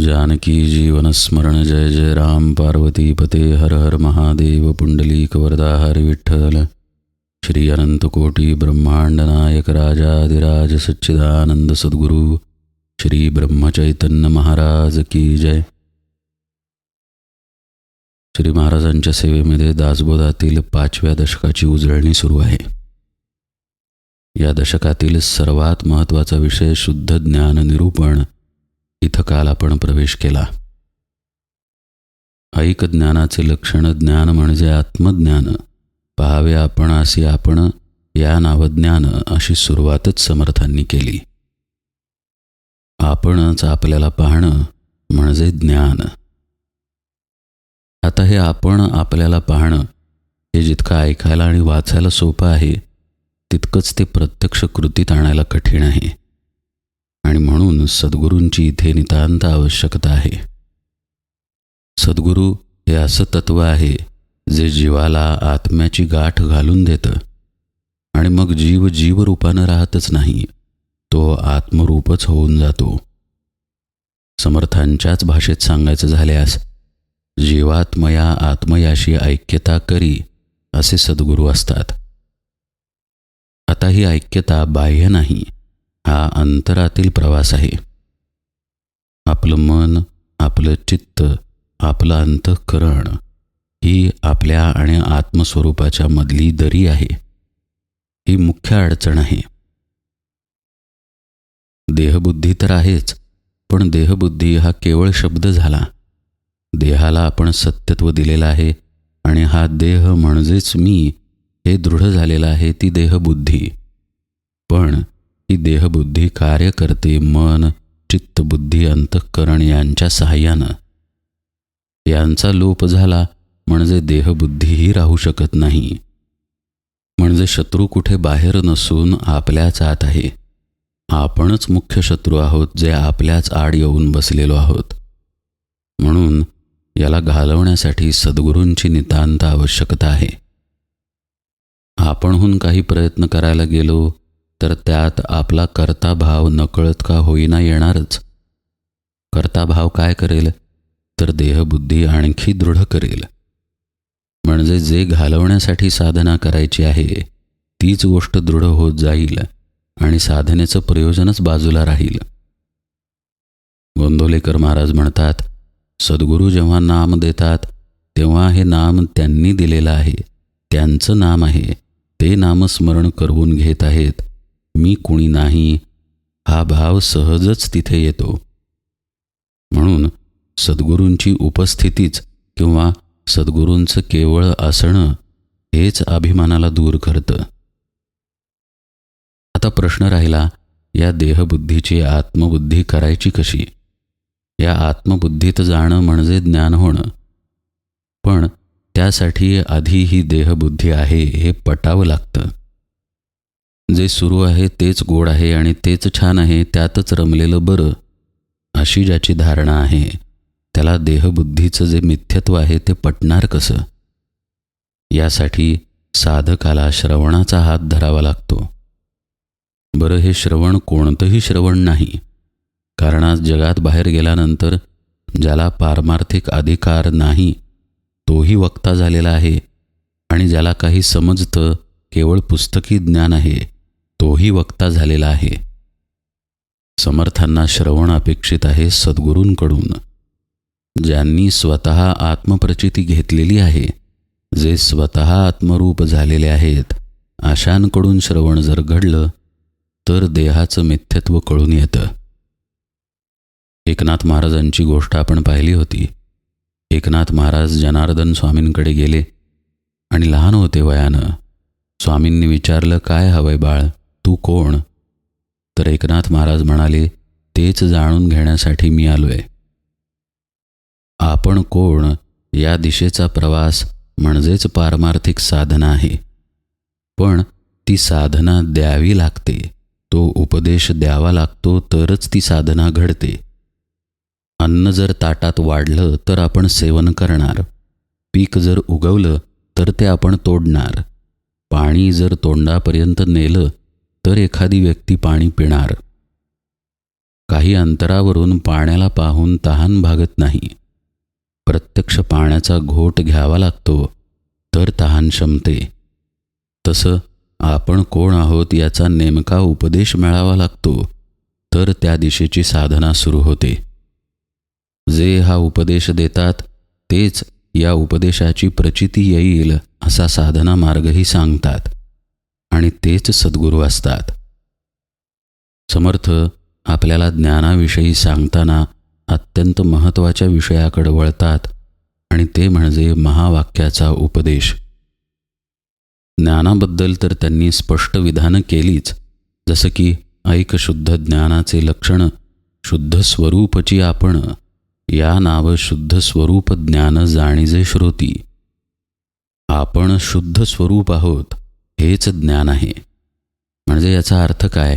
जानकी जीवनस्मरण जय जय राम पार्वती पते हर हर महादेव पुंडलीक वरदाहर विठ्ठल। श्री अनंतकोटी ब्रह्मांड नायक राजाधिराज सच्चिदानंद सद्गुरु। श्री ब्रह्मचैतन्य महाराज की जय। श्री महाराजांच्या सेवेमध्ये दासबोधातील पाचव्या दशकाची उजळणी सुरू आहे. या दशकातील सर्वात महत्त्वाचा विषय शुद्ध ज्ञान निरूपण इथं काल आपण प्रवेश केला. ऐक ज्ञानाचे लक्षण ज्ञान म्हणजे आत्मज्ञान. पाहावे आपण असे आपण या नावज्ञान अशी सुरुवातच समर्थांनी केली. आपणच आपल्याला पाहणं म्हणजे ज्ञान. आता हे आपण आपल्याला पाहणं हे जितकं ऐकायला आणि वाचायला सोपं आहे तितकंच ते प्रत्यक्ष कृतीत आणायला कठीण आहे. आणि म्हणून सद्गुरूंची इथे नितांत आवश्यकता आहे. सद्गुरू हे असं तत्व आहे जे जीवाला आत्म्याची गाठ घालून देतं. आणि मग जीव जीवरूपानं राहतच नाही तो आत्मरूपच होऊन जातो. समर्थांच्याच भाषेत सांगायचं झाल्यास जीवात्मया आत्मयाशी ऐक्यता करी असे सद्गुरू असतात. आता ही ऐक्यता बाह्य नाही हा अंतरातील प्रवास आहे. आपलं मन आपलं चित्त आपलं अंतःकरण ही आपल्या आणि आत्मस्वरूपाच्या मधली दरी आहे. ही मुख्य अडचण आहे. देहबुद्धी तर आहेच पण देहबुद्धी हा केवळ शब्द झाला. देहाला आपण सत्यत्व दिलेलं आहे आणि हा देह म्हणजेच मी हे दृढ झालेलं आहे ती देहबुद्धी. पण ही देहबुद्धी कार्य करते मन चित्तबुद्धी अंतःकरण यांच्या सहाय्यानं. यांचा लोप झाला म्हणजे देहबुद्धीही राहू शकत नाही. म्हणजे शत्रू कुठे बाहेर नसून आपल्याच आत आहे. आपणच मुख्य शत्रू आहोत जे आपल्याच आड येऊन बसलेलो आहोत. म्हणून याला घालवण्यासाठी सद्गुरूंची नितांत आवश्यकता आहे. आपणहून काही प्रयत्न करायला गेलो तर त्यात आपला कर्ताभाव नकळत का होईना येणारच. कर्ताभाव काय करेल? तर देहबुद्धी आणखी दृढ करेल. म्हणजे जे घालवण्यासाठी साधना करायची आहे तीच गोष्ट दृढ होत जाईल आणि साधनेचं प्रयोजनच बाजूला राहील. गोंदोलेकर महाराज म्हणतात सद्गुरू जेव्हा नाम देतात तेव्हा हे नाम त्यांनी दिलेलं आहे. त्यांचं नाम आहे. ते नामस्मरण करवून घेत आहेत. मी कुणी नाही हा भाव सहजच तिथे येतो. म्हणून सद्गुरूंची उपस्थितीच किंवा सद्गुरूंचं केवळ असणं हेच अभिमानाला दूर करतं. आता प्रश्न राहिला या देहबुद्धीची आत्मबुद्धी करायची कशी? या आत्मबुद्धीत जाणं म्हणजे ज्ञान होणं. पण त्यासाठी आधी ही देहबुद्धी आहे हे पटावं लागतं. जे सुरू आहे तेच गोड आहे आणि तेच छान आहे त्यातच रमलेलं बरं अशी ज्याची धारणा आहे त्याला देहबुद्धीचं जे मिथ्यत्व आहे ते पटणार कसं? यासाठी साधकाला श्रवणाचा हात धरावा लागतो. बरं हे श्रवण कोणतंही श्रवण नाही कारण आज जगात बाहेर गेल्यानंतर ज्याला पारमार्थिक अधिकार नाही तोही वक्ता झालेला आहे आणि ज्याला काही समजतं केवळ पुस्तकी ज्ञान आहे. तोही वक्ता झालेला आहे. समर्थांना श्रवण अपेक्षित आहे सद्गुरूंकडून. ज्यांनी स्वतः आत्मप्रचिती घेतलेली आहे जे स्वतः आत्मरूप झालेले आहेत आशांकडून श्रवण जर घडलं तर देहाचं मिथ्यत्व कळून येतं. एकनाथ महाराजांची गोष्ट आपण पाहिली होती. एकनाथ महाराज जनार्दन स्वामींकडे गेले आणि लहान होते वयानं. स्वामींनी विचारलं काय हवंय बाळ? तू कोण? तर एकनाथ महाराज म्हणाले तेच जाणून घेण्यासाठी मी आलोय. आपण कोण? या दिशेचा प्रवास म्हणजेच पारमार्थिक साधना आहे. पण ती साधना द्यावी लागते. तो उपदेश द्यावा लागतो तरच ती साधना घडते. अन्न जर ताटात वाढलं तर आपण सेवन करणार. पीक जर उगवलं तर ते आपण तोडणार. पाणी जर तोंडापर्यंत नेलं तर एखादी व्यक्ती पाणी पिणार. काही अंतरावरून पाण्याला पाहून तहान भागत नाही. प्रत्यक्ष पाण्याचा घोट घ्यावा लागतो तर तहान शमते. तसं आपण कोण आहोत याचा नेमका उपदेश मिळावा लागतो तर त्या दिशेची साधना सुरू होते. जे हा उपदेश देतात तेच या उपदेशाची प्रचिती येईल असा साधना मार्गही सांगतात. आणि तेच सद्गुरू असतात. समर्थ आपल्याला ज्ञानाविषयी सांगताना अत्यंत महत्त्वाच्या विषयाकडे वळतात आणि ते म्हणजे महावाक्याचा उपदेश. ज्ञानाबद्दल तर त्यांनी स्पष्ट विधानं केलीच जसं की ऐक शुद्ध ज्ञानाचे लक्षण शुद्ध स्वरूपची आपण या नाव शुद्ध स्वरूप ज्ञान जाणीजे श्रोती. आपण शुद्ध स्वरूप आहोत. हेच ज्ञान आहे. म्हणजे याचा अर्थ काय?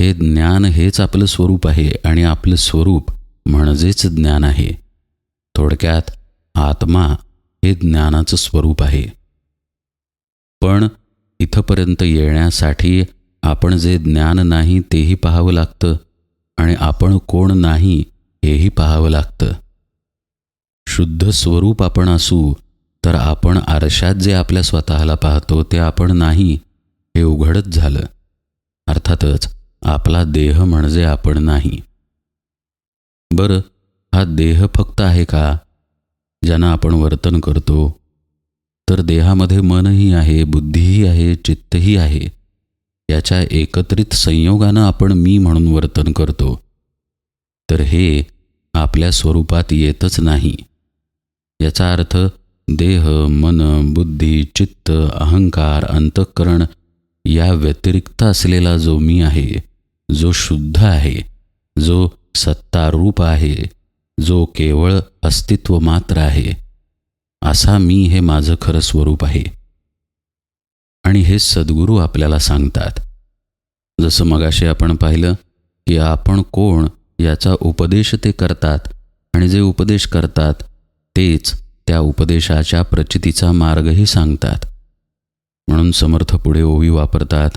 हे ज्ञान हेच आपलं स्वरूप आहे आणि आपलं स्वरूप म्हणजेच ज्ञान आहे. थोडक्यात आत्मा हे ज्ञानाचं स्वरूप आहे. पण इथंपर्यंत येण्यासाठी आपण जे ज्ञान नाही तेही पाहावं लागतं आणि आपण कोण नाही हेही पाहावं लागतं. शुद्ध स्वरूप आपण असू तर आपण आरशात जे आपल्या स्वतःला पाहतो ते आपण नाही हे उघडच झालं. अर्थातच आपला देह म्हणजे आपण नाही. बरं हा देह फक्त आहे का ज्यानं आपण वर्तन करतो? तर देहामध्ये मनही आहे बुद्धीही आहे चित्तही आहे. याच्या एकत्रित संयोगानं आपण मी म्हणून वर्तन करतो. तर हे आपल्या स्वरूपात येतच नाही. याचा अर्थ देह मन बुद्धी चित्त अहंकार अंतःकरण या व्यतिरिक्त असलेला जो मी आहे जो शुद्ध आहे जो सत्तारूप आहे जो केवळ अस्तित्व मात्र आहे असा मी हे माझं खरं स्वरूप आहे. आणि हे सद्गुरू आपल्याला सांगतात. जसं मगाशी आपण पाहिलं की आपण कोण याचा उपदेश ते करतात आणि जे उपदेश करतात तेच त्या उपदेशाच्या प्रचितीचा मार्गही सांगतात. म्हणून समर्थ पुढे ओवी वापरतात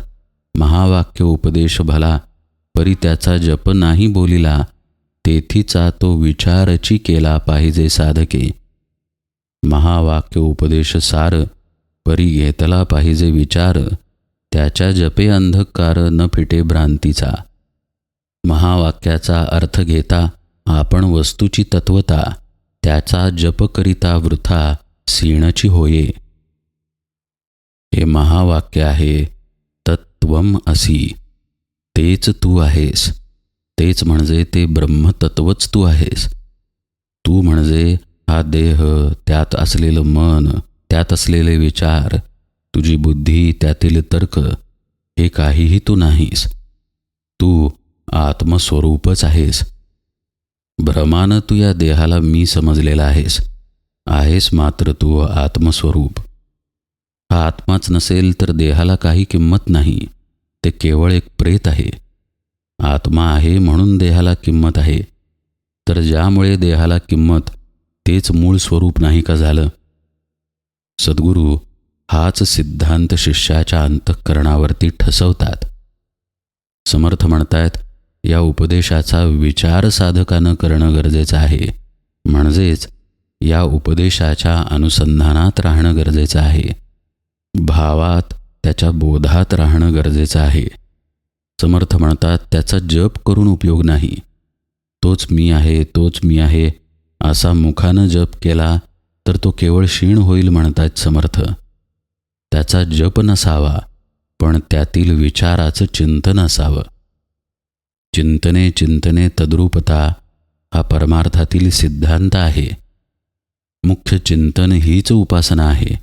महावाक्य उपदेश भला परी त्याचा जप नाही बोलिला तेथीचा तो विचारची केला पाहिजे साधके. महावाक्य उपदेश सार परी घेतला पाहिजे विचार त्याच्या जपे अंधकार न फिटे भ्रांतीचा. महावाक्याचा अर्थ घेता आपण वस्तूची तत्वता त्याचा जप करिता वृथा सीणची होये. हे महावाक्य आहे तत्वम असी. तेच तू आहेस. तेच म्हणजे ते ब्रह्मतत्वच तू आहेस. तू म्हणजे हा देह त्यात असलेलं मन त्यात असलेले विचार तुझी बुद्धी त्यातील तर्क हे काहीही तू नाहीस. तू आत्मस्वरूपच आहेस. भ्रमानं तू या देहाला मी समजलेला आहेस. आहेस मात्र तू आत्मस्वरूप. हा आत्माच नसेल तर देहाला काही किंमत नाही. ते केवळ एक प्रेत आहे. आत्मा आहे म्हणून देहाला किंमत आहे. तर ज्यामुळे देहाला किंमत तेच मूळ स्वरूप नाही का झालं? सद्गुरू हाच सिद्धांत शिष्याच्या अंतःकरणावरती ठसवतात. समर्थ म्हणतायत या उपदेशाचा विचार साधकानं करणं गरजेचं आहे. म्हणजेच या उपदेशाच्या अनुसंधानात राहणं गरजेचं आहे. भावात त्याच्या बोधात राहणं गरजेचं आहे. समर्थ म्हणतात त्याचा जप करून उपयोग नाही. तोच मी आहे तोच मी आहे असा मुखानं जप केला तर तो केवळ क्षीण होईल म्हणतात समर्थ. त्याचा जप नसावा पण त्यातील विचाराचं चिंतन असावं. चिंतने चिंतने तद्रूपता हा परमार्थातील सिद्धांत आहे. मुख्य चिंतन हीच उपासना आहे.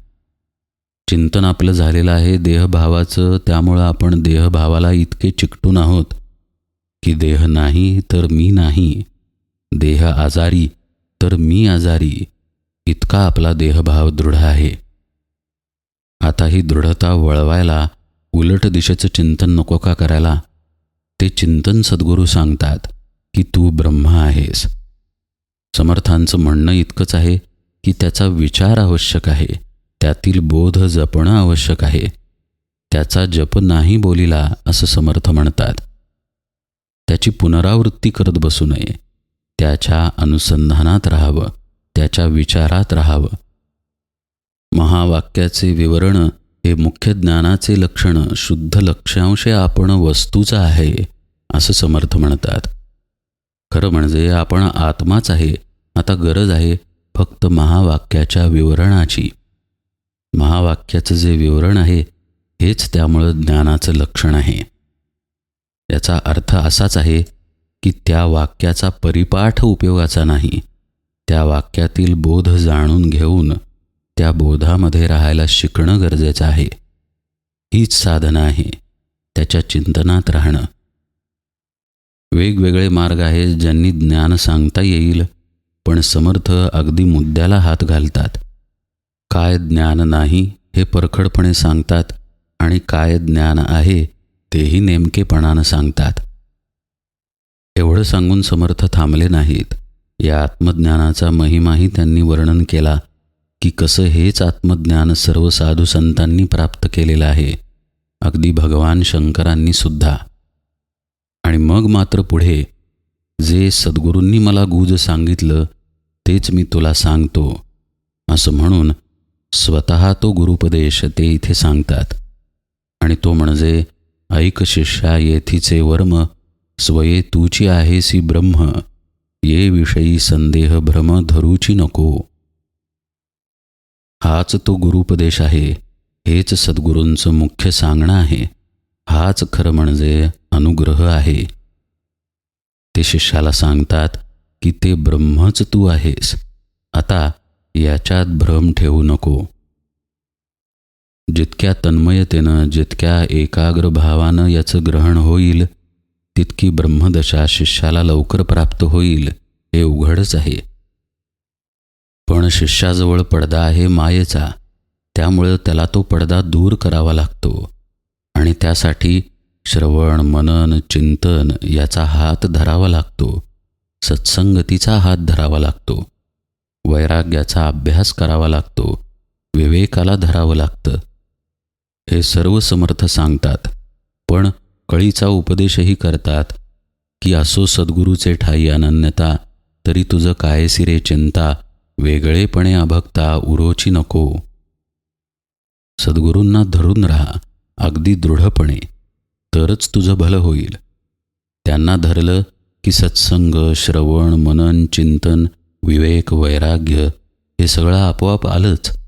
चिंतन आपलं झालेलं आहे देहभावाचं त्यामुळं आपण देहभावाला इतके चिकटून आहोत की देह नाही तर मी नाही. देह आजारी तर मी आजारी. इतका आपला देहभाव दृढ आहे. आता ही दृढता वळवायला उलट दिशेचं चिंतन नको का करायला? ते चिंतन सद्गुरू सांगतात की तू ब्रह्म आहेस. समर्थांचं म्हणणं इतकंच आहे की त्याचा विचार आवश्यक आहे. त्यातील बोध जपणं आवश्यक आहे. त्याचा जप नाही बोलिला असं समर्थ म्हणतात. त्याची पुनरावृत्ती करत बसू नये. त्याच्या अनुसंधानात राहावं. त्याच्या विचारात राहावं. महावाक्याचे विवरण हे मुख्य ज्ञानाचे लक्षण शुद्ध लक्ष्यांश आपण वस्तूचा आहे असं समर्थ म्हणतात. खरं म्हणजे आपण आत्माच आहे आता गरज आहे फक्त महावाक्याच्या विवरणाची. महावाक्याचं जे विवरण आहे हेच त्यामुळं ज्ञानाचं लक्षण आहे. याचा अर्थ असाच आहे की त्या वाक्याचा परिपाठ उपयोगाचा नाही त्या वाक्यातील बोध जाणून घेऊन त्या बोधामध्ये राहायला शिकणं गरजेचं आहे. हीच साधना आहे. त्याच्या चिंतनात राहणं. वेगवेगळे मार्ग आहेत ज्यांनी ज्ञान सांगता येईल पण समर्थ अगदी मुद्द्याला हात घालतात. काय ज्ञान नाही हे परखडपणे सांगतात आणि काय ज्ञान आहे तेही नेमकेपणानं सांगतात. एवढं सांगून समर्थ थांबले नाहीत. या आत्मज्ञानाचा महिमाही त्यांनी वर्णन केला. की कसं हेच आत्मज्ञान सर्व साधू संतांनी प्राप्त केलेलं आहे. अगदी भगवान शंकरांनी सुद्धा. आणि मग मात्र पुढे जे सद्गुरूंनी मला गुज सांगितलं तेच मी तुला सांगतो. असं म्हणून स्वतः तो गुरुपदेश ते इथे सांगतात. आणि तो म्हणजे ऐक शिष्या येथीचे वर्म स्वये तूची आहेसी ब्रह्म ये विषयी संदेह भ्रम धरूची नको. हाच तो गुरुपदेश आहे. हेच सद्गुरूंचं मुख्य सांगणं आहे. हाच खरं म्हणजे अनुग्रह आहे. ते शिष्याला सांगतात की ते ब्रह्मच तू आहेस. आता याच्यात भ्रम ठेवू नको. जितक्या तन्मयतेनं जितक्या एकाग्र भावानं याचं ग्रहण होईल तितकी ब्रह्मदशा शिष्याला लवकर प्राप्त होईल. हे उघडच आहे. पण शिष्याजवळ पडदा आहे मायेचा. त्यामुळं त्याला तो पडदा दूर करावा लागतो. आणि त्यासाठी श्रवण मनन चिंतन याचा हात धरावा लागतो. सत्संगतीचा हात धरावा लागतो. वैराग्याचा अभ्यास करावा लागतो. विवेकाला धरावं लागतं. हे सर्व समर्थ सांगतात. पण कळीचा उपदेशही करतात की असो सद्गुरूचे ठाई अनन्यता तरी तुझं कायसिरे चिंता वेगळेपणे अभक्ता उरोची नको. सद्गुरूंना धरून राहा अगदी दृढपणे तरच तुझं भलं होईल. त्यांना धरलं की सत्संग श्रवण मनन चिंतन विवेक वैराग्य हे सगळं आपोआप आलंच.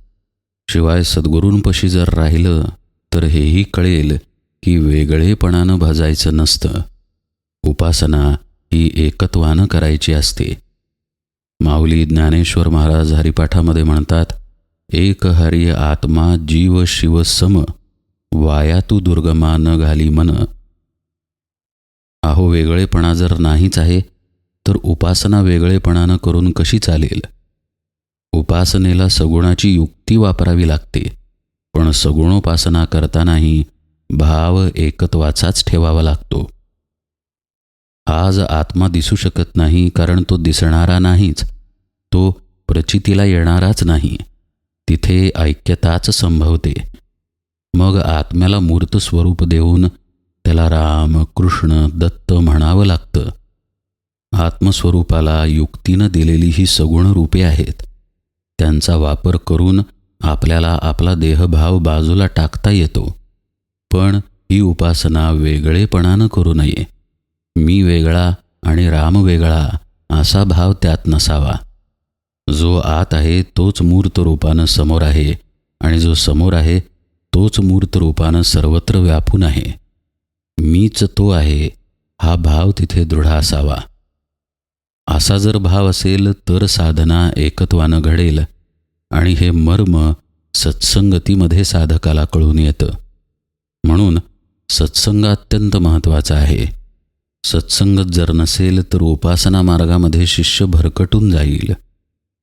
शिवाय सद्गुरूंपशी जर राहिलं तर हेही कळेल की वेगळेपणानं भाजायचं नसतं. उपासना ही एकत्वानं करायची असते. माऊली ज्ञानेश्वर महाराज हरिपाठामध्ये म्हणतात एक हरी आत्मा जीव शिव सम वाया तू दुर्गमा न घाली मन. अहो वेगळेपणा जर नाहीच आहे तर उपासना वेगळेपणानं करून कशी चालेल? उपासनेला सगुणाची युक्ती वापरावी लागते पण सगुणोपासना करतानाही भाव एकत्वाचाच ठेवावा लागतो. आज आत्मा दिसू शकत नाही कारण तो दिसणारा नाहीच. तो प्रचितीला येणाराच नाही. तिथे ऐक्यताच संभवते. मग आत्म्याला मूर्त स्वरूप देऊन त्याला राम कृष्ण दत्त म्हणावं लागतं. आत्मस्वरूपाला युक्तीनं दिलेली ही सगुण रूपे आहेत. त्यांचा वापर करून आपल्याला आपला देहभाव बाजूला टाकता येतो. पण ही उपासना वेगळेपणानं करू नये. मी वेगळा आणि राम वेगळा असा भाव त्यात नसावा. जो आत आहे तोच मूर्त रूपानं समोर आहे आणि जो समोर आहे तोच मूर्त रूपानं सर्वत्र व्यापून आहे. मीच तो आहे हा भाव तिथे दृढ असावा. असा जर भाव असेल तर साधना एकत्वानं घडेल आणि हे मर्म सत्संगतीमध्ये साधकाला कळून येतं. म्हणून सत्संग अत्यंत महत्त्वाचा आहे. सत्संगत जर नसेल तर उपासना मार्गामध्ये शिष्य भरकटून जाईल.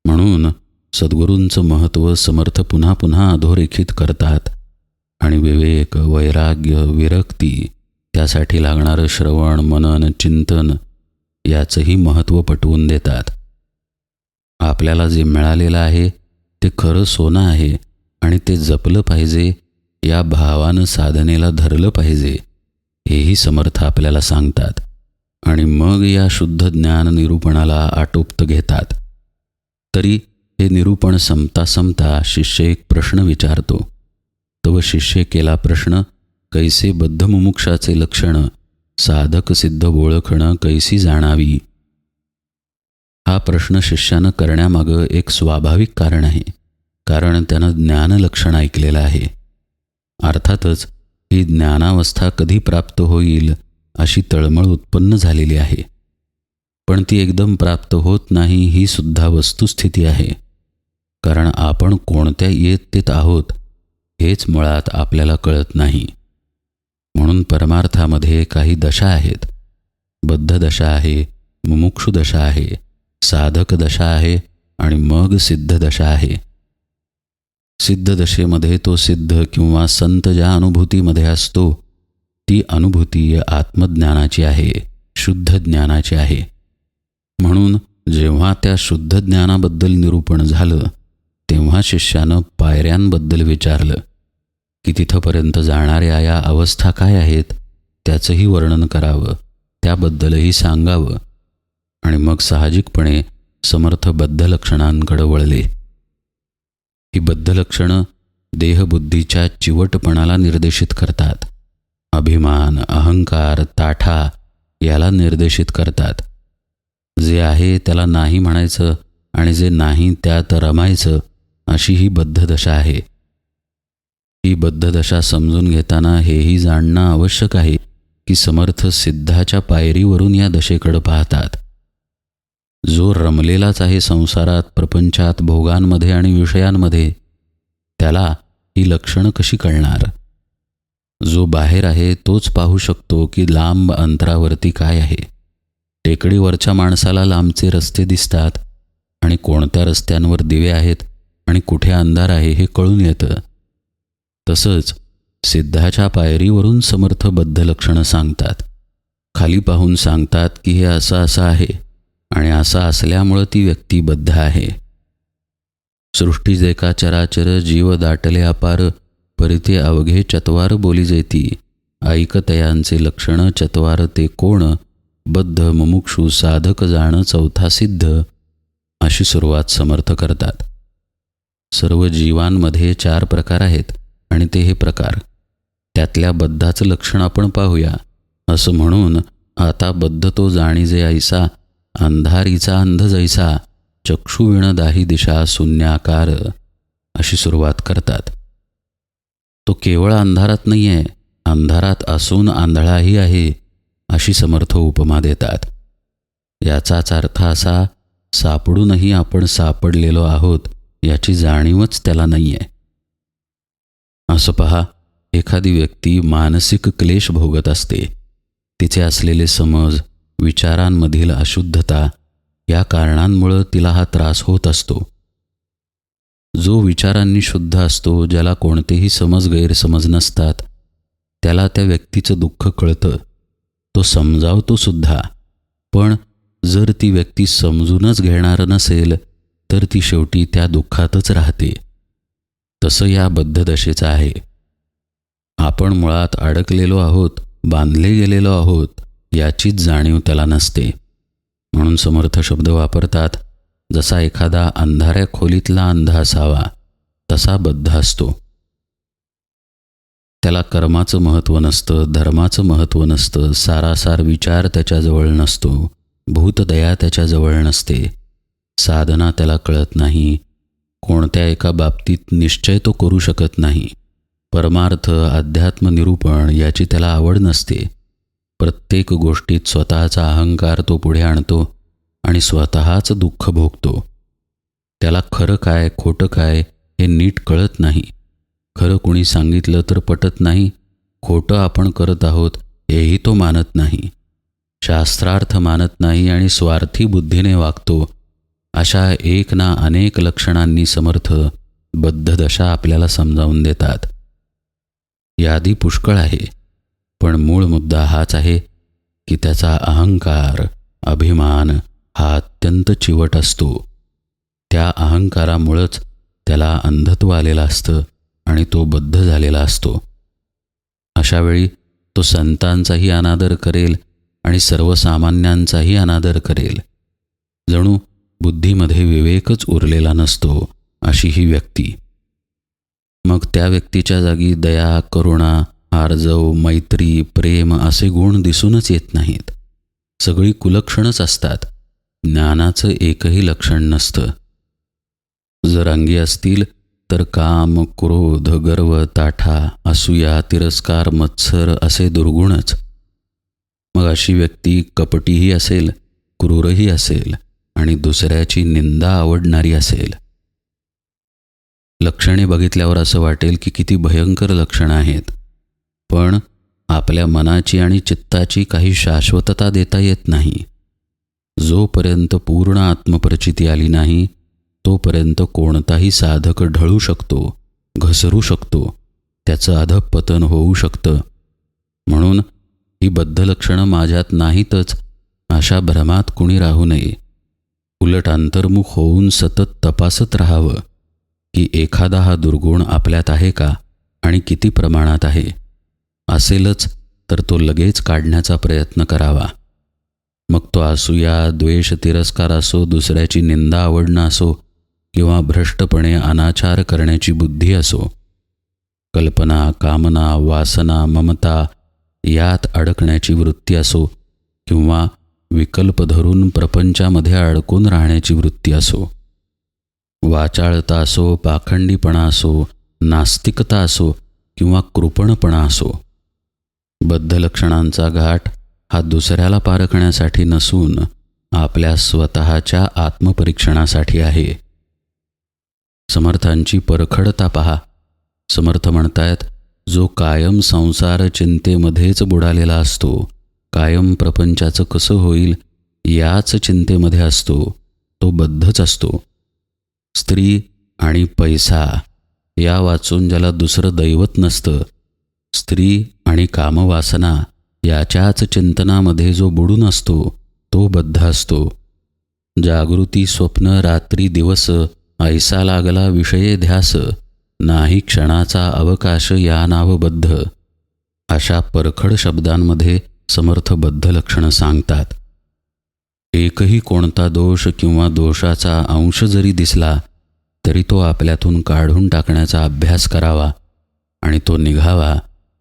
म्हणून सद्गुरूंचं महत्त्व समर्थ पुन्हा पुन्हा अधोरेखित करतात. आणि विवेक वैराग्य विरक्ती त्यासाठी लागणारं श्रवण मनन चिंतन याचंही महत्त्व पटवून देतात. आपल्याला जे मिळालेलं आहे ते खरं सोनं आहे आणि ते जपलं पाहिजे या भावानं साधनेला धरलं पाहिजे हेही समर्थ आपल्याला सांगतात. आणि मग या शुद्ध ज्ञान निरूपणाला आटोपत घेतात. तरी हे निरूपण संपता संपता शिष्य एक प्रश्न विचारतो. तव शिष्य केला प्रश्न कैसे बद्धमुमुक्षाचे लक्षणं लक्षण साधक सिद्ध ओळखणं कैसी जाणावी? हा प्रश्न शिष्यानं करण्यामागं एक स्वाभाविक कारण आहे. कारण त्यानं ज्ञानलक्षण ऐकलेलं आहे. अर्थातच ही ज्ञानावस्था कधी प्राप्त होईल? अशी तळमळ उत्पन्न झालेली आहे. पण ती एकदम प्राप्त होत नाही ही सुद्धा वस्तुस्थिती आहे. कारण आपण कोणत्या इयत्तेत आहोत हेच मुळात आपल्याला कळत नाही. म्हणून परमार्थामध्ये काही दशा आहेत. बद्ध दशा आहे मुमुक्षु दशा आहे साधक दशा आहे आणि मग सिद्ध दशा आहे. सिद्ध दशेमध्ये तो सिद्ध किंवा संत ज्या अनुभूतीमध्ये असतो ती अनुभूती आत्मज्ञानाची आहे शुद्ध ज्ञानाची आहे. म्हणून जेव्हा त्या शुद्ध ज्ञानाबद्दल निरूपण झालं तेव्हा शिष्यानं पायऱ्यांबद्दल विचारलं की तिथंपर्यंत जाणाऱ्या या अवस्था काय आहेत त्याचंही वर्णन करावं त्याबद्दलही सांगावं. आणि मग साहजिकपणे समर्थ बद्ध लक्षणांकडे वळले. ही बद्ध लक्षणं देहबुद्धीच्या चिवटपणाला निर्देशित करतात. अभिमान अहंकार ताठा याला निर्देशित करतात. जे आहे त्याला नाही म्हणायचं आणि जे नाही त्यात रमायचं अशी ही बद्धदशा आहे. ही बद्ध दशा समजून घेताना हेही जाणणं आवश्यक आहे की समर्थ सिद्धाच्या पायरीवरून या दशेकडं पाहतात. जो रमलेलाच आहे संसारात प्रपंचात भोगांमध्ये आणि विषयांमध्ये त्याला ही लक्षणं कशी कळणार? जो बाहेर आहे तोच पाहू शकतो की लांब अंतरावरती काय आहे. टेकडीवरच्या माणसाला लांबचे रस्ते दिसतात आणि कोणत्या रस्त्यांवर दिवे आहेत आणि कुठे अंधार आहे हे कळून येतं. तसंच सिद्धाच्या पायरीवरून समर्थबद्ध लक्षणं सांगतात. खाली पाहून सांगतात की हे असं असं आहे आणि असं असल्यामुळं ती व्यक्ती बद्ध आहे. सृष्टी जे का चराचर जीव दाटले अपार परिते अवघे चत्वार बोली जेती ऐकतयांचे लक्षण चत्वार ते कोण? बद्ध मुमुक्षू साधक जाणं चौथा सिद्ध. अशी सुरुवात समर्थ करतात. सर्व जीवांमध्ये चार प्रकार आहेत आणि ते हे प्रकार. त्यातल्या बद्धाचं लक्षण आपण पाहूया. असं म्हणून आता बद्ध तो जाणीजे ऐसा अंधारीचा अंध जैसा चक्षुविण दाही दिशा शून्याकार. अशी सुरुवात करतात. तो केवळ अंधारात नाही आहे अंधारात असून आंधळाही आहे अशी समर्थ उपमा देतात. याचाच अर्थ असा सापडूनही आपण सापडलेलो आहोत याची जाणीवच त्याला नाही आहे असं पहा एखादी व्यक्ती मानसिक क्लेश भोगत असते. तिचे असलेले समज विचारांमधील अशुद्धता या कारणांमुळं तिला हा त्रास होत असतो. जो विचारांनी शुद्ध असतो ज्याला कोणतेही समज गैरसमज नसतात त्याला त्या व्यक्तीचं दुःख कळतं. तो समजावतो सुद्धा. पण जर ती व्यक्ती समजूनच घेणार नसेल तर ती शेवटी त्या दुःखातच राहते. तसं या बद्धदशेचं आहे. आपण मुळात अडकलेलो आहोत बांधले गेलेलो आहोत याचीच जाणीव त्याला नसते. म्हणून समर्थ शब्द वापरतात जसा एखादा अंधाऱ्या खोलीतला अंधा असावा तसा बद्ध असतो. त्याला कर्माचं महत्त्व नसतं धर्माचं महत्त्व नसतं सारासार विचार त्याच्याजवळ नसतो भूतदया त्याच्याजवळ नसते. साधना त्याला कळत नाही कोणत्या एका बाबतीत निश्चय तो करू शकत नाही. परमार्थ अध्यात्म निरूपण याची त्याला आवड नसते. प्रत्येक गोष्टीत स्वतःचा अहंकार तो पुढे आणतो आणि स्वतःच दुःख भोगतो. त्याला खरं काय खोटं काय हे नीट कळत नाही. खरं कुणी सांगितलं तर पटत नाही. खोटं आपण करत आहोत हेही तो मानत नाही. शास्त्रार्थ मानत नाही आणि स्वार्थी बुद्धीने वागतो. अशा एक ना अनेक लक्षणांनी समर्थ बद्ध दशा आपल्याला समजावून देतात. यादी पुष्कळ आहे पण मूळ मुद्दा हाच आहे की त्याचा अहंकार अभिमान हा अत्यंत चिवट असतो. त्या अहंकारामुळंच त्याला अंधत्व आलेलं असतं आणि तो बद्ध झालेला असतो. अशावेळी तो संतांचाही अनादर करेल आणि सर्वसामान्यांचाही अनादर करेल. जणू बुद्धीमध्ये विवेकच उरलेला नसतो अशी ही व्यक्ती. मग त्या व्यक्तीच्या जागी दया करुणा आर्जव मैत्री प्रेम असे गुण दिसूनच येत नाहीत. सगळी कुलक्षणच असतात. ज्ञानाचं एकही लक्षण नसतं. जर अंगी असतील तर काम क्रोध गर्व ताठा असूया तिरस्कार मत्सर असे दुर्गुणच. मग अशी व्यक्ती कपटीही असेल क्रूरही असेल आणि दुसऱ्याची निंदा आवडणारी असेल. लक्षणे बघितल्यावर असं वाटेल की किती भयंकर लक्षणं आहेत. पण आपल्या मनाची आणि चित्ताची काही शाश्वतता देता येत नाही. जोपर्यंत पूर्ण आत्मप्रचिती आली नाही तोपर्यंत कोणताही साधक ढळू शकतो घसरू शकतो त्याचं अधपतन होऊ शकतं. म्हणून ही बद्ध लक्षणं माझ्यात नाहीतच अशा भ्रमात कुणी राहू नये. उलट अंतर्मुख होऊन सतत तपासत राहावं की एखादा हा दुर्गुण आपल्यात आहे का आणि किती प्रमाणात आहे. असेलच तर तो लगेच काढण्याचा प्रयत्न करावा. मग तो असूया द्वेष तिरस्कार असो दुसऱ्याची निंदा आवडणं असो किंवा भ्रष्टपणे अनाचार करण्याची बुद्धी असो कल्पना कामना वासना ममता यात अडकण्याची वृत्ती असो किंवा विकल्प धरून प्रपंचामध्ये अडकून राहण्याची वृत्ती असो. वाचाळता असो पाखंडीपणा असो नास्तिकता असो किंवा कृपणपणा असो. बद्ध लक्षणांचा घाट हा दुसऱ्याला पारखण्यासाठी नसून आपल्या स्वतःच्या आत्मपरीक्षणासाठी आहे. समर्थांची परखडता पहा. समर्थ म्हणतायत जो कायम संसार चिंतेमध्येच बुडालेला असतो कायम प्रपंचाचं कसं होईल याच चिंतेमध्ये असतो तो बद्धच असतो. स्त्री आणि पैसा या वाचून ज्याला दुसरं दैवत नसतं स्त्री आणि कामवासना याच्याच चिंतनामध्ये जो बुडून असतो तो बद्ध असतो. जागृती स्वप्न रात्री दिवस ऐसा लागला विषये ध्यास नाही क्षणाचा अवकाश या नावबद्ध. अशा परखड शब्दांमध्ये समर्थबद्ध लक्षणं सांगतात. एकही कोणता दोष किंवा दोषाचा अंश जरी दिसला तरी तो आपल्यातून काढून टाकण्याचा अभ्यास करावा आणि तो निघावा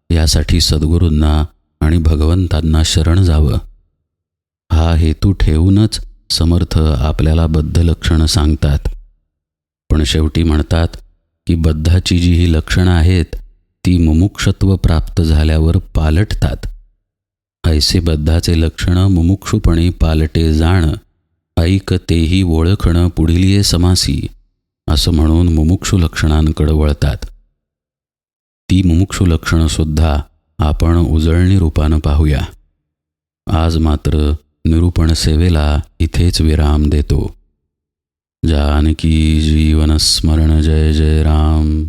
यासाठी सद्गुरूंना आणि भगवंतांना शरण जावं. हा हेतू ठेवूनच समर्थ आपल्याला बद्ध लक्षणं सांगतात. पण शेवटी म्हणतात की बद्धाची जी ही लक्षणं आहेत ती मुमुक्षत्व प्राप्त झाल्यावर पालटतात. ऐसे बद्धाचे लक्षणं मुमुक्षुपणे पालटे जाण ऐक तेही ओळखणं पुढील समासी असं म्हणून मुमुक्षु लक्षणांकडे वळतात. ती मुमुक्षु लक्षणंसुद्धा आपण उजळणी रूपानं पाहूया. आज मात्र निरूपण सेवेला इथेच विराम देतो. जानकी जीवनस्मरण जय जय राम.